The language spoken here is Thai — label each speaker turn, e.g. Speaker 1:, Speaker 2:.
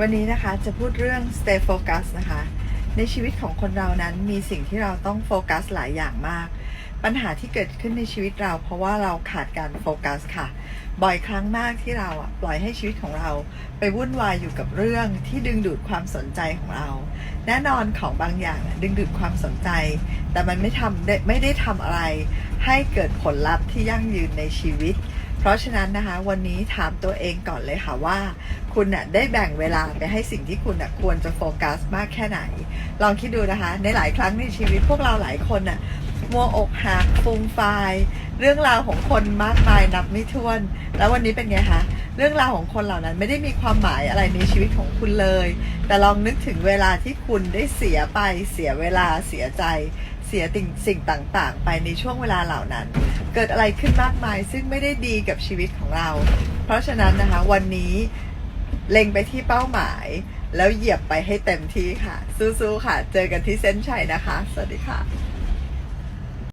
Speaker 1: วันนี้นะคะจะพูดเรื่อง stay focus นะคะ ในชีวิตของคนเรานั้นมีสิ่งที่เราต้องโฟกัสหลายอย่างมาก ปัญหาที่เกิดขึ้นในชีวิตเราเพราะว่าเราขาดการโฟกัสค่ะ บ่อยครั้งมากที่เราอะปล่อยให้ชีวิตของเราไปวุ่นวายอยู่กับเรื่องที่ดึงดูดความสนใจของเรา แน่นอนของบางอย่างดึงดูดความสนใจ แต่มันไม่ทำได้ไม่ได้ทำอะไร ให้เกิดผลลัพธ์ที่ยั่งยืนในชีวิต เพราะฉะนั้นนะคะวันนี้ถามตัวเองก่อนเลยค่ะว่า คุณน่ะได้แบ่งเวลาไปให้สิ่งที่คุณน่ะควรจะโฟกัสมากแค่ไหน ลองคิดดูนะคะ ในหลายครั้งในชีวิตพวกเราหลายคนน่ะมัวอกหักฟูมฟายเรื่องราวของคนมากมายนับไม่ถ้วน แล้ววันนี้เป็นไงคะเรื่องราวของคนเหล่านั้นไม่ได้มีความหมายอะไรในชีวิตของคุณเลย แต่ลองนึกถึงเวลาที่คุณได้เสียไปเสียเวลาเสียใจ สียสิ่งสิ่งต่างๆ ไปในช่วงเวลาเหล่านั้น เกิดอะไรขึ้นมากมายซึ่งไม่ได้ดีกับชีวิตของเรา เพราะฉะนั้นนะคะวันนี้เล็งไปที่เป้าหมาย แล้วเหยียบไปให้เต็มที่ค่ะ สู้ๆค่ะ เจอกันที่เส้นชัยนะคะ สวัสดีค่ะ